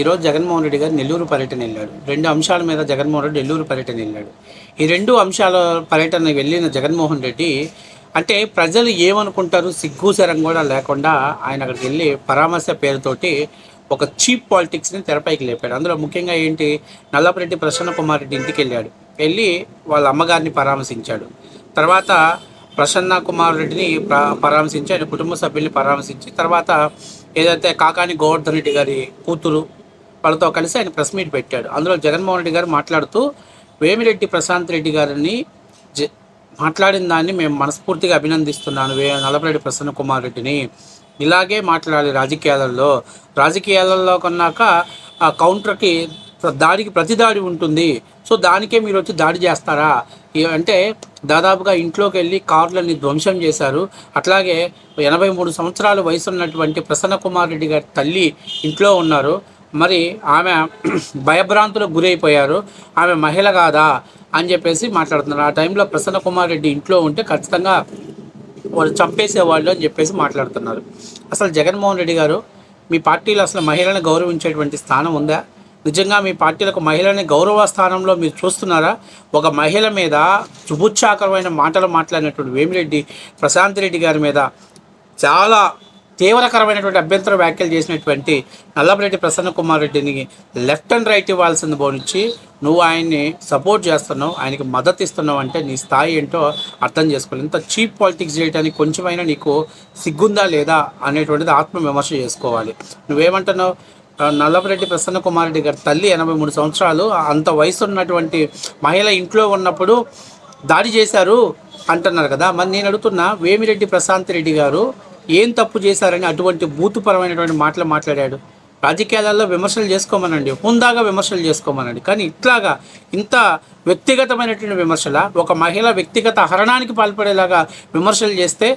ఈరోజు జగన్మోహన్ రెడ్డి గారు నెల్లూరు పర్యటన వెళ్ళాడు. రెండు అంశాల మీద జగన్మోహన్ రెడ్డి నెల్లూరు పర్యటన వెళ్ళాడు. ఈ రెండు అంశాల పర్యటన వెళ్ళిన జగన్మోహన్ రెడ్డి అంటే ప్రజలు ఏమనుకుంటారు? సిగ్గుసరం కూడా లేకుండా ఆయన అక్కడికి వెళ్ళి పరామర్శ పేరుతోటి ఒక చీప్ పాలిటిక్స్ని తెరపైకి లేపాడు. అందులో ముఖ్యంగా ఏంటి? నల్లపరెడ్డి ప్రసన్న కుమార్ రెడ్డి ఇంటికి వెళ్ళాడు. వెళ్ళి వాళ్ళ అమ్మగారిని పరామర్శించాడు. తర్వాత ప్రసన్న కుమార్ రెడ్డిని పరామర్శించి ఆయన కుటుంబ సభ్యుల్ని పరామర్శించి తర్వాత ఏదైతే కాకాని గోవర్ధన్ రెడ్డి గారి కూతురు వాళ్ళతో కలిసి ఆయన ప్రెస్ మీట్ పెట్టాడు. అందులో జగన్మోహన్ రెడ్డి గారు మాట్లాడుతూ వేమిరెడ్డి ప్రశాంత్ రెడ్డి గారిని జ మాట్లాడిన దాన్ని మేము మనస్ఫూర్తిగా అభినందిస్తున్నాను. వే నల్లపరెడ్డి ప్రసన్న కుమార్ రెడ్డిని. ఇలాగే మాట్లాడాలి రాజకీయాలలో. రాజకీయాలలో కొన్నాక ఆ కౌంటర్కి దాడికి ప్రతి దాడి ఉంటుంది. సో దానికే మీరు వచ్చి దాడి చేస్తారా? అంటే దాదాపుగా ఇంట్లోకి వెళ్ళి కార్లని ధ్వంసం చేశారు. అట్లాగే ఎనభై మూడు సంవత్సరాల వయసు ఉన్నటువంటి ప్రసన్న కుమార్ రెడ్డి గారి తల్లి ఇంట్లో ఉన్నారు. మరి ఆమె భయభ్రాంతులకు గురైపోయారు. ఆమె మహిళ కాదా అని చెప్పేసి మాట్లాడుతున్నారు. ఆ టైంలో ప్రసన్న కుమార్ రెడ్డి ఇంట్లో ఉంటే ఖచ్చితంగా వాళ్ళు చంపేసేవాళ్ళు అని చెప్పేసి మాట్లాడుతున్నారు. అసలు జగన్మోహన్ రెడ్డి గారు మీ పార్టీలో అసలు మహిళలను గౌరవించేటువంటి స్థానం ఉందా? నిజంగా మీ పార్టీలకు మహిళని గౌరవ స్థానంలో మీరు చూస్తున్నారా? ఒక మహిళ మీద చుబుచ్చాకరమైన మాటలు మాట్లాడినటువంటి వేమిరెడ్డి ప్రశాంత్ రెడ్డి గారి మీద చాలా తీవ్రకరమైనటువంటి అభ్యంతర వ్యాఖ్యలు చేసినటువంటి నల్లబరెడ్డి ప్రసన్న కుమార్ రెడ్డిని లెఫ్ట్ అండ్ రైట్ ఇవ్వాల్సింది బోనిచ్చి నువ్వు ఆయన్ని సపోర్ట్ చేస్తున్నావు ఆయనకి మద్దతు ఇస్తున్నావు అంటే నీ స్థాయి ఏంటో అర్థం చేసుకోవాలి. ఇంత చీప్ పాలిటిక్స్ చేయడానికి కొంచెమైనా నీకు సిగ్గుందా లేదా అనేటువంటిది ఆత్మ విమర్శ చేసుకోవాలి. నువ్వేమంటున్నావు? నల్లపరెడ్డి ప్రసన్న కుమార్ రెడ్డి గారి తల్లి ఎనభై మూడు సంవత్సరాలు అంత వయసు ఉన్నటువంటి మహిళ ఇంట్లో ఉన్నప్పుడు దాడి చేశారు అంటున్నారు కదా. మరి నేను అడుగుతున్నా వేమిరెడ్డి ప్రశాంత్ రెడ్డి గారు ఏం తప్పు చేశారని అటువంటి బూతుపరమైనటువంటి మాటలు మాట్లాడాడు. రాజకీయాలలో విమర్శలు చేసుకోమనండి. హుందాగా విమర్శలు చేసుకోమనండి. కానీ ఇట్లాగా ఇంత వ్యక్తిగతమైనటువంటి విమర్శల ఒక మహిళ వ్యక్తిగత హరణానికి పాల్పడేలాగా విమర్శలు చేస్తే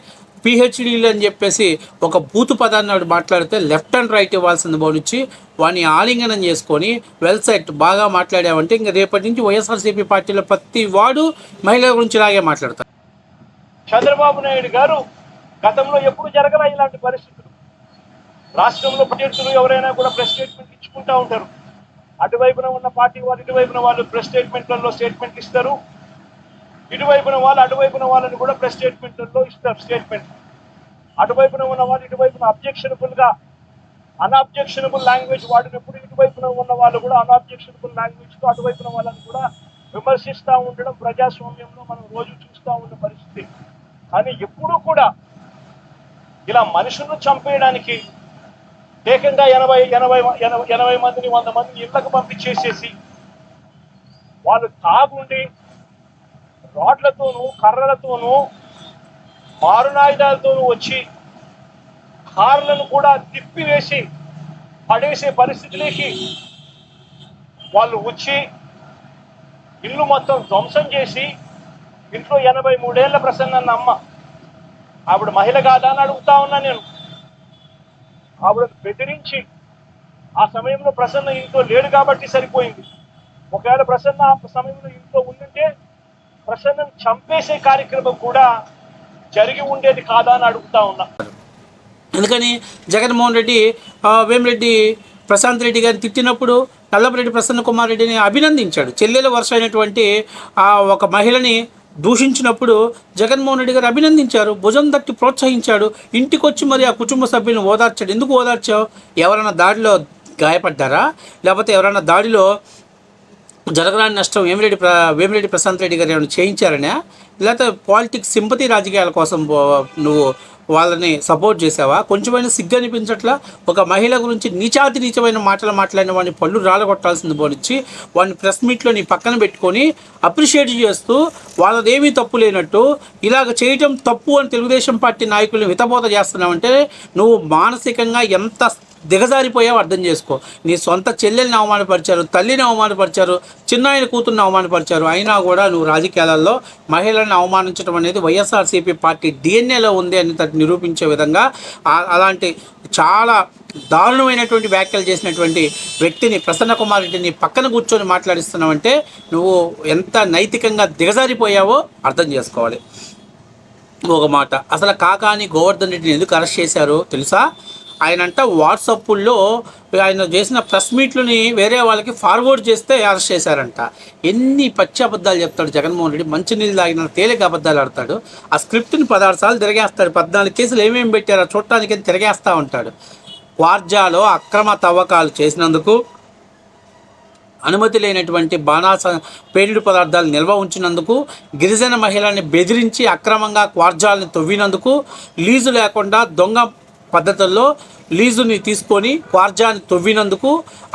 పిహెచ్డీలు అని చెప్పేసి ఒక బూతు పదాన్ని వాడు మాట్లాడితే లెఫ్ట్ అండ్ రైట్ ఇవ్వాల్సింది బోనిచ్చి వాడిని ఆలింగనం చేసుకొని వెల్ సెట్ బాగా మాట్లాడావంటే ఇంకా రేపటి నుంచి వైఎస్ఆర్సీపీ పార్టీలో ప్రతి వాడు మహిళల గురించి ఇలాగే మాట్లాడతారు. చంద్రబాబు నాయుడు గారు గతంలో ఎప్పుడు జరగల ఇలాంటి పరిస్థితులు? రాష్ట్రంలో ప్రత్యర్థులు ఎవరైనా కూడా ప్రెస్ స్టేట్మెంట్ ఇచ్చుకుంటా ఉంటారు. అటువైపున ఉన్న పార్టీ వాళ్ళు ఇటువైపున వాళ్ళు ప్రెస్ స్టేట్మెంట్లలో స్టేట్మెంట్ ఇస్తారు. ఇటువైపున వాళ్ళు అటువైపున వాళ్ళని కూడా ప్రెస్ స్టేట్మెంట్లలో ఇస్తారు స్టేట్మెంట్ అటువైపున ఉన్న వాళ్ళు ఇటువైపున అబ్జెక్షనబుల్గా అన్అబ్జెక్షనబుల్ లాంగ్వేజ్ వాడినప్పుడు ఇటువైపున ఉన్న వాళ్ళు కూడా అన్అబ్జెక్షనబుల్ లాంగ్వేజ్తో అటువైపున వాళ్ళని కూడా విమర్శిస్తూ ఉండడం ప్రజాస్వామ్యంలో మనం రోజు చూస్తూ ఉన్న పరిస్థితి. కానీ ఎప్పుడూ కూడా ఇలా మనుషులను చంపేయడానికి ఏకంగా ఎనభై ఎనభై ఎనభై ఎనభై మందిని వంద మందిని ఇళ్ళకు పంపించేసేసి వాళ్ళు తాగుండి రాడ్లతోనూ కర్రలతోనూ మారునాయుధాలతోనూ వచ్చి కార్లను కూడా తిప్పివేసి పడేసే పరిస్థితిలోకి వాళ్ళు వచ్చి ఇల్లు మొత్తం ధ్వంసం చేసి ఇంట్లో ఎనభై మూడేళ్ళ ప్రసన్న అమ్మ ఆవిడ మహిళ కాదా అని అడుగుతా ఉన్నా నేను. ఆవిడ బెదిరించి ఆ సమయంలో ప్రసన్న ఇంట్లో లేడు కాబట్టి సరిపోయింది. ఒకవేళ ప్రసన్న ఆ సమయంలో ఇంట్లో ఉండుంటే ప్రసన్నను చంపేసే కార్యక్రమం కూడా జరిగి ఉండేది కాదా అని అడుగుతా ఉన్నా. ఎందుకని? జగన్మోహన్ రెడ్డి వేమిరెడ్డి ప్రశాంత్ రెడ్డి గారిని తిట్టినప్పుడు నల్లపరెడ్డి ప్రసన్న కుమార్ రెడ్డిని అభినందించాడు. చెల్లెల వరుస అయినటువంటి ఆ ఒక మహిళని దూషించినప్పుడు జగన్మోహన్ రెడ్డి గారు అభినందించారు భుజం తట్టి ప్రోత్సహించాడు ఇంటికొచ్చి మరి ఆ కుటుంబ సభ్యులను ఓదార్చాడు. ఎందుకు ఓదార్చావు? ఎవరైనా దాడిలో గాయపడ్డారా? లేకపోతే ఎవరైనా దాడిలో జరగరాని నష్టం వేమిరెడ్డి ప్ర వేమిరెడ్డి ప్రశాంత్ రెడ్డి గారు ఏమైనా చేయించారనే? లేకపోతే పాలిటిక్స్ సింపతి రాజకీయాల కోసం నువ్వు వాళ్ళని సపోర్ట్ చేసావా? కొంచెమైనా సిగ్గు అనిపించట్లా? ఒక మహిళ గురించి నీచాతి నీచమైన మాటలు మాట్లాడిన వాడిని పళ్ళు రాలగొట్టాల్సింది పోనిచ్చి వాడిని ప్రెస్ మీట్లో నీ పక్కన పెట్టుకొని అప్రిషియేట్ చేస్తూ వాళ్ళదేమీ తప్పు లేనట్టు ఇలాగ చేయటం తప్పు అని తెలుగుదేశం పార్టీ నాయకులను హితబోధ చేస్తున్నావంటే నువ్వు మానసికంగా ఎంత దిగజారిపోయావు అర్థం చేసుకో. నీ సొంత చెల్లెల్ని అవమానపరిచారు తల్లిని అవమానపరిచారు చిన్నాయన కూతుర్ని అవమానపరిచారు. అయినా కూడా నువ్వు రాజకీయాలలో మహిళలను అవమానించడం అనేది వైఎస్ఆర్సీపీ పార్టీ డిఎన్ఏలో ఉంది అని నిరూపించే విధంగా అలాంటి చాలా దారుణమైనటువంటి వ్యాఖ్యలు చేసినటువంటి వ్యక్తిని ప్రసన్న కుమార్ రెడ్డిని పక్కన కూర్చొని మాట్లాడిస్తున్నావంటే నువ్వు ఎంత నైతికంగా దిగజారిపోయావో అర్థం చేసుకోవాలి. ఒక మాట అసలు కాకాని గోవర్ధన్ రెడ్డిని ఎందుకు అరెస్ట్ చేశారో తెలుసా? ఆయనంట వాట్సాప్లో ఆయన చేసిన ప్రెస్ మీట్లని వేరే వాళ్ళకి ఫార్వర్డ్ చేస్తే అరెస్ట్ చేశారంట. ఎన్ని పచ్చి అబద్ధాలు చెప్తాడు జగన్మోహన్ రెడ్డి. మంచి నీళ్ళు తాగిన తేలిక అబద్ధాలు ఆడతాడు. ఆ స్క్రిప్ట్ని పదహారు సార్లు తిరగేస్తాడు. పద్నాలుగు కేసులు ఏమేమి పెట్టారో చూడటానికి తిరగేస్తూ ఉంటాడు. వార్జాలో అక్రమ తవ్వకాలు చేసినందుకు అనుమతి లేనటువంటి బాణాస పేలుడు పదార్థాలు నిల్వ ఉంచినందుకు గిరిజన మహిళల్ని బెదిరించి అక్రమంగా క్వార్జాలను తవ్వినందుకు లీజు లేకుండా దొంగ పద్ధతుల్లో లీజుని తీసుకొని క్వార్జాని తవ్వినందుకు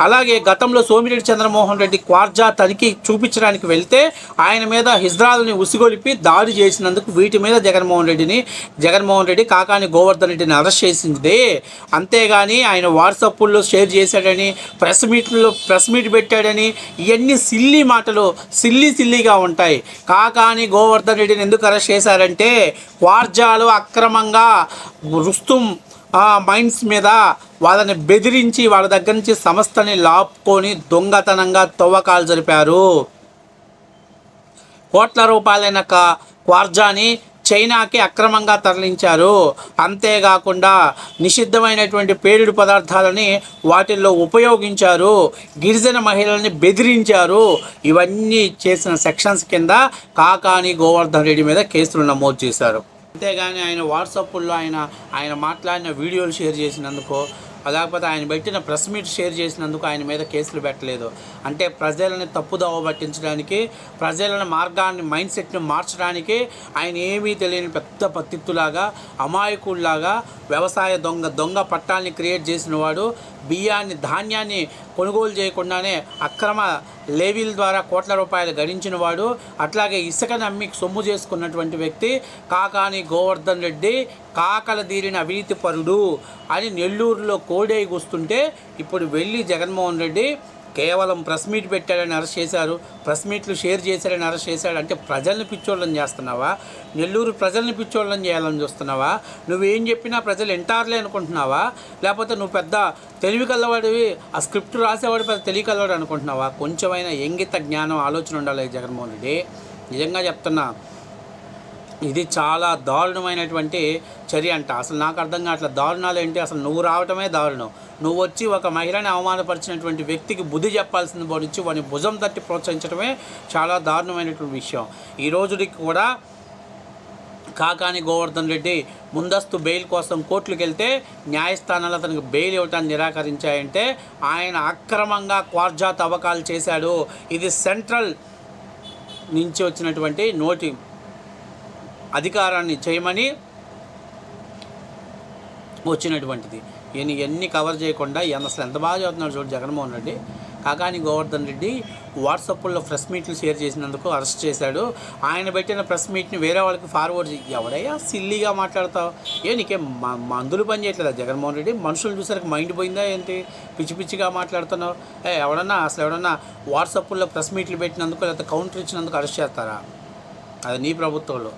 అలాగే గతంలో సోమిరెడ్డి చంద్రమోహన్ రెడ్డి క్వార్జా తనిఖీ చూపించడానికి వెళ్తే ఆయన మీద హిజ్రాలని ఉసిగొలిపి దాడి చేసినందుకు వీటి మీద జగన్మోహన్ రెడ్డిని జగన్మోహన్ రెడ్డి కాకాని గోవర్ధన్ రెడ్డిని అరెస్ట్ చేసింది. అంతేగాని ఆయన వాట్సాప్లో షేర్ చేశాడని ప్రెస్ మీట్లో ప్రెస్ మీట్ పెట్టాడని ఇవన్నీ సిల్లీ మాటలు సిల్లీ సిల్లీగా ఉంటాయి. కాకాని గోవర్ధన్ రెడ్డిని ఎందుకు అరెస్ట్ చేశారంటే క్వార్జాలో అక్రమంగా రుస్తుం ఆ మైండ్స్ మీద వాళ్ళని బెదిరించి వాళ్ళ దగ్గర నుంచి సంస్థని లాపుకొని దొంగతనంగా తవ్వకాలు జరిపారు. కోట్ల రూపాయలైన క్వార్జాని చైనాకి అక్రమంగా తరలించారు. అంతేకాకుండా నిషిద్ధమైనటువంటి పేలుడు పదార్థాలని వాటిల్లో ఉపయోగించారు. గిరిజన మహిళల్ని బెదిరించారు. ఇవన్నీ చేసిన సెక్షన్స్ కింద కాకాని గోవర్ధన్ రెడ్డి మీద కేసులు నమోదు చేశారు. అంతేగాని ఆయన వాట్సాప్లో ఆయన ఆయన మాట్లాడిన వీడియోలు షేర్ చేసినందుకో లేకపోతే ఆయన పెట్టిన ప్రెస్ మీట్ షేర్ చేసినందుకు ఆయన మీద కేసులు పెట్టలేదు. అంటే ప్రజలని తప్పుదోవ పట్టించడానికి ప్రజల మార్గాన్ని మైండ్ సెట్ని మార్చడానికి ఆయన ఏమీ తెలియని పెద్ద పత్తిత్తులాగా అమాయకుల్లాగా వ్యవసాయ దొంగ దొంగ పట్టాల్ని క్రియేట్ చేసిన వాడు బియ్యాన్ని ధాన్యాన్ని కొనుగోలు చేయకుండానే అక్రమ లేవీల ద్వారా కోట్ల రూపాయలు గడించిన వాడు అట్లాగే ఇసుకని అమ్మి సొమ్ము చేసుకున్నటువంటి వ్యక్తి కాకాని గోవర్ధన్ రెడ్డి కాకల దీరిన అవినీతి పరుడు అని నెల్లూరులో కోడై కూస్తుంటే ఇప్పుడు వెళ్ళి జగన్మోహన్ రెడ్డి కేవలం ప్రెస్ మీట్ పెట్టాడని అరెస్ట్ చేశారు ప్రెస్ మీట్లు షేర్ చేశాడని అరెస్ట్ చేశాడు అంటే ప్రజల్ని పిచ్చోళ్ళని చేస్తున్నావా? నెల్లూరు ప్రజల్ని పిచ్చోళ్ళని చేయాలని చూస్తున్నావా? నువ్వేం చెప్పినా ప్రజలు ఎంటార్లే అనుకుంటున్నావా? లేకపోతే నువ్వు పెద్ద తెలివి కలవాడివి ఆ స్క్రిప్ట్ రాసేవాడు పెద్ద తెలివి కలవాడు అనుకుంటున్నావా? కొంచెమైనా ఎంగిత జ్ఞానం ఆలోచన ఉండాలి జగన్మోహన్ రెడ్డి. నిజంగా చెప్తున్నా ఇది చాలా దారుణమైనటువంటి చర్య అంట. అసలు నాకు అర్థం కావట్లేదు. దారుణాలు ఏంటి? అసలు నువ్వు రావటమే దారుణం. నువ్వు వచ్చి ఒక మహిళని అవమానపరిచినటువంటి వ్యక్తికి బుద్ధి చెప్పాల్సింది పోనిచ్చి వాని భుజం తట్టి ప్రోత్సహించడమే చాలా దారుణమైనటువంటి విషయం. ఈ రోజుకి కూడా కాకాని గోవర్ధన్ రెడ్డి ముందస్తు బెయిల్ కోసం కోర్టులకు వెళ్తే న్యాయస్థానాలు అతనికి బెయిల్ ఇవ్వటాన్ని నిరాకరించాయంటే ఆయన అక్రమంగా క్వార్జా తవ్వకాలు చేశాడు. ఇది సెంట్రల్ నుంచి వచ్చినటువంటి నోటి అధికారాన్ని చేయమని వచ్చినటువంటిది. ఈయన ఇవన్నీ కవర్ చేయకుండా ఈయన అసలు ఎంత బాగా చదువుతున్నాడు చూడు జగన్మోహన్ రెడ్డి. కాకాని గోవర్ధన్ రెడ్డి వాట్సాప్లో ప్రెస్ మీట్లు షేర్ చేసినందుకు అరెస్ట్ చేశాడు. ఆయన పెట్టిన ప్రెస్ మీట్ని వేరే వాళ్ళకి ఫార్వర్డ్ ఎవడయ్యా సిల్లీగా మాట్లాడతావు? ఏ నీకేం మ- మందులు పని చేయట్లేదా జగన్మోహన్ రెడ్డి? మనుషులు చూసరికి మైండ్ పోయిందా ఏంటి? పిచ్చి పిచ్చిగా మాట్లాడుతున్నావు. ఏ ఎవడన్నా అసలు ఎవడన్నా వాట్సాప్లో ప్రెస్ మీట్లు పెట్టినందుకు లేకపోతే కౌంటర్ ఇచ్చినందుకు అరెస్ట్ చేస్తారా? అది నీ ప్రభుత్వంలో.